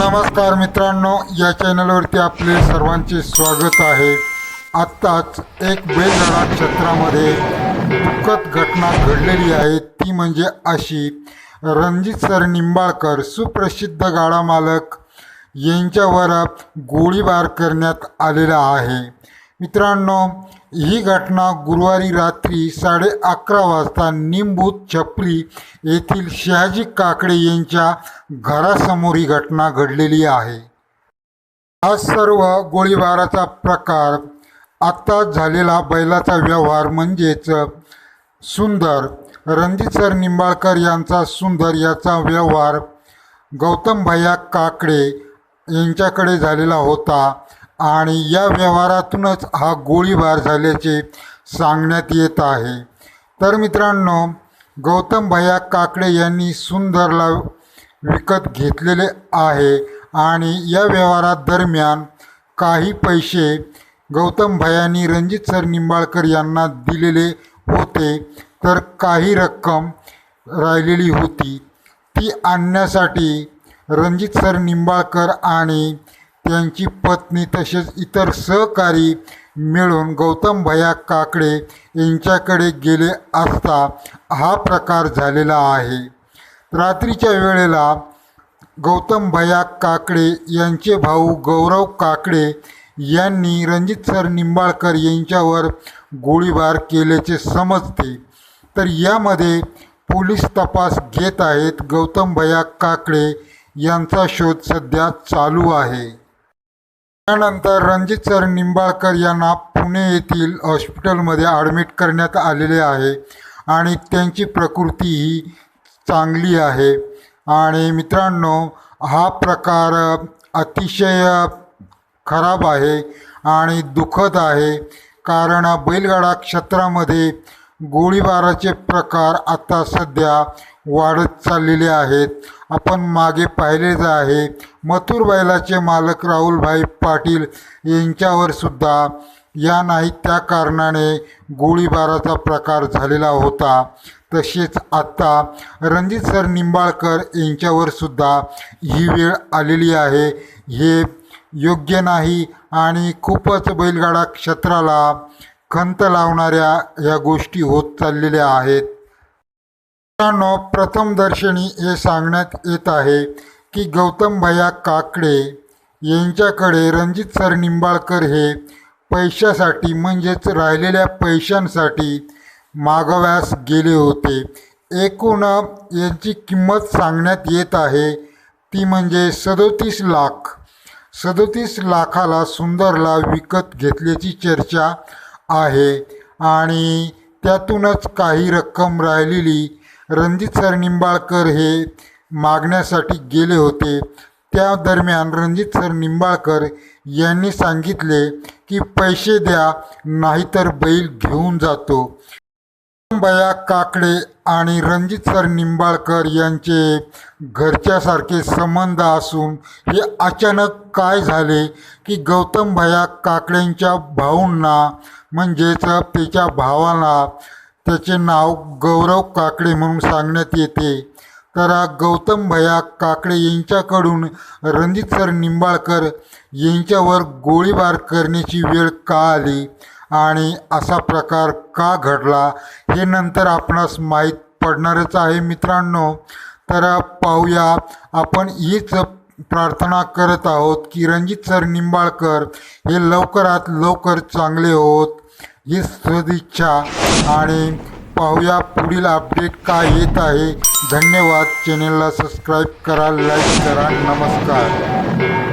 नमस्कार मित्रांनो या चॅनलवरती आपले सर्वांचे स्वागत आहे. आत्ताच एक बैलगाडा क्षेत्रामध्ये दुःखद घटना घडलेली आहे. ती म्हणजे अशी रणजित सर निंबाळकर सुप्रसिद्ध गाडा मालक यांच्यावर गोळीबार करण्यात आलेला आहे. मित्रांनो ही घटना गुरुवारी रात्री साडे अकरा वाजता निंबूत छपरी येथील शहाजी काकडे यांच्या घरासमोर ही घटना घडलेली आहे. हा सर्व गोळीबाराचा प्रकार आत्ताच झालेला बैलाचा व्यवहार म्हणजेच सुंदर रणजित सर निंबाळकर यांचा सुंदर याचा व्यवहार गौतम भैया काकडे यांच्याकडे झालेला होता. आणि या व्यवहारातूनच हा गोळीबार झाल्याचे सांगण्यात येत आहे. तर मित्रांनो गौतम भैया काकडे यांनी सुंदरला विकत घेतलेले आहे आणि या व्यवहारादरम्यान काही पैसे गौतम भैयांनी रणजित सर निंबाळकर यांना दिलेले होते. तर काही रक्कम राहिलेली होती. ती आणण्यासाठी रणजित सर निंबाळकर आणि त्यांची पत्नी तसेच इतर सहकारी मिळून गौतम भया काकडे यांच्याकडे गेले असता हा प्रकार झालेला आहे. रात्रीच्या वेळेला गौतम भया काकडे यांचे भाऊ गौरव काकडे यांनी रणजित सर निंबाळकर यांच्यावर गोळीबार केल्याचे समजते. तर यामध्ये पोलीस तपास घेत आहेत गौतम भया काकडे यांचा शोध सध्या चालू आहे. त्यानंतर रणजित सर निंबाळकर यांना पुणे येथील हॉस्पिटलमध्ये ॲडमिट करण्यात आलेले आहे आणि त्यांची प्रकृती ही चांगली आहे. आणि मित्रांनो हा प्रकार अतिशय खराब आहे आणि दुःखद आहे. कारण बैलगाडा क्षेत्रामध्ये गोळीबाराचे प्रकार आता सध्या वाढत चाललेले आहेत. आपण मागे पाहिलेच आहे. मथुर बैलाचे मालक राहुलभाई पाटील यांच्यावर सुद्धा या नाही त्या कारणाने गोळीबाराचा प्रकार झालेला होता. तसेच आत्ता रणजित सर निंबाळकर यांच्यावर सुद्धा ही वेळ आलेली आहे. हे योग्य नाही आणि खूपच बैलगाडा क्षेत्राला खंत लावणाऱ्या ह्या गोष्टी होत चाललेल्या आहेत. मित्रांनो प्रथमदर्शनी हे सांगण्यात येत आहे. की गौतम भैया काकडे यांच्याकडे रणजित सर निंबाळकर हे पैशासाठी म्हणजेच राहिलेल्या पैशांसाठी मागव्यास गेले होते. एकूण यांची किंमत सांगण्यात येत आहे ती म्हणजे सदोतीस लाख. सदोतीस लाखाला सुंदरला विकत घेतल्याची चर्चा आहे आणि त्यातूनच काही रक्कम राहिलेली रणजित सर निंबाळकर हे मागण्यासाठी गेले होते. त्या दरम्यान रणजित सर निंबाळकर यांनी सांगितले की पैसे द्या नाहीतर बैल घेऊन जातो. बया काकडे आणि रणजित सर निंबाळकर यांचे घरच्यासारखे संबंध असून हे अचानक काय झाले की गौतम भया काकडेंच्या भाऊंना म्हणजेच त्याच्या भावाला त्याचे नाव गौरव काकडे म्हणून सांगण्यात येते. तर गौतम भया काकडे यांच्याकडून रणजित सर निंबाळकर यांच्यावर गोळीबार करण्याची वेळ का आली? आणि असा प्रकार का घडला? हे नंतर आपणास माहीत पडणारच आहे मित्रांनो. तर पाहूया. आपण हीच प्रार्थना करत आहोत की रणजित सर निंबाळकर हे लवकरात लवकर चांगले होत. ही सदिच्छा. आणि पाहूया पुढील अपडेट काय येत आहे. धन्यवाद. चॅनेलला सबस्क्राईब करा लाईक करा नमस्कार.